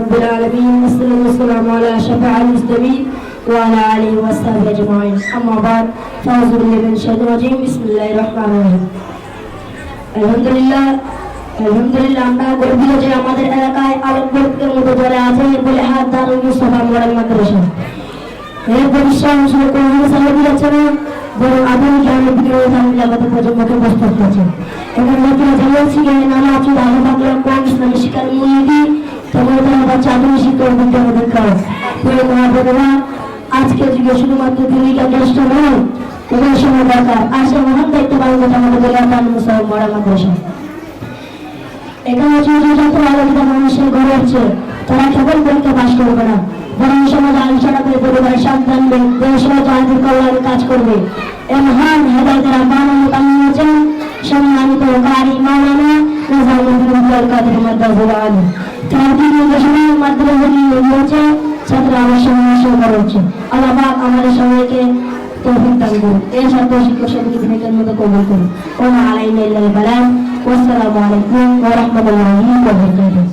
رب العالمين والصلاة والسلام على شفاع المسلمين وعلى آله وصحبه أجمعين أما بعد فأعوذ بالله من الشيطان الرجيم بسم الله الرحمن الرحيم আলহামদুলিল্লাহ আলহামদুলিল্লাহ আমরা গর্বিত যে আমাদের এলাকায় আলোকবর্তের মতো যারা আছে বলে হাত দারুল মুস্তফা মডেল মাদ্রাসা এর পরিশ্রম শুধু কোনো সালামি যাচ্ছে না বরং আধুনিক জ্ঞানের বিজ্ঞানের ধারণা আমাদের প্রজন্মকে প্রস্তুত করছে এবং নতুন জানিয়েছি যে নানা আছে আলো বাংলা কম ইসলামী শিক্ষার মূলনীতি তবে তারা বাচ্চা আধুনিক শিক্ষা ও বিজ্ঞান আমাদের কাজ। প্রিয় মহাপ্রভুরা, আজকে যুগে শুধুমাত্র ভূমিকা জ্যেষ্ঠ নয় এবং সময় দরকার। আর মহান দায়িত্ব পালন করতে আমাদের বলে আপনার মুসলমান মরা মাদ্রাসা এখানে ছোট আলোকিত মানুষের ঘর হচ্ছে তারা কেবল পরীক্ষা পাশ করবে না, বরং সমাজ আলোচনা করে পরিবারের সাবধান দেশ ও জাতির কল্যাণে কাজ করবে। এ হেদায়তের আহ্বান বানিয়েছেন সম্মানিত কারি মাওলানা নিজামুদ্দিন কাদের মাদ্রাসুল তার কি নির্দেশনার মাধ্যমে নিয়ে হয়েছে ছাত্র আমার সঙ্গে করা হচ্ছে আল্লাহ পাক আমাদের সবাইকে তৌফিক দান করুন এই ছাত্র শিক্ষক সমিতি ভূমিকার মতো কবুল করুন ওমা আলাইনা ইল্লাল বালাগ ওয়াসসালামু আলাইকুম ওয়া রাহমাতুল্লাহি ওয়া বারাকাতুহু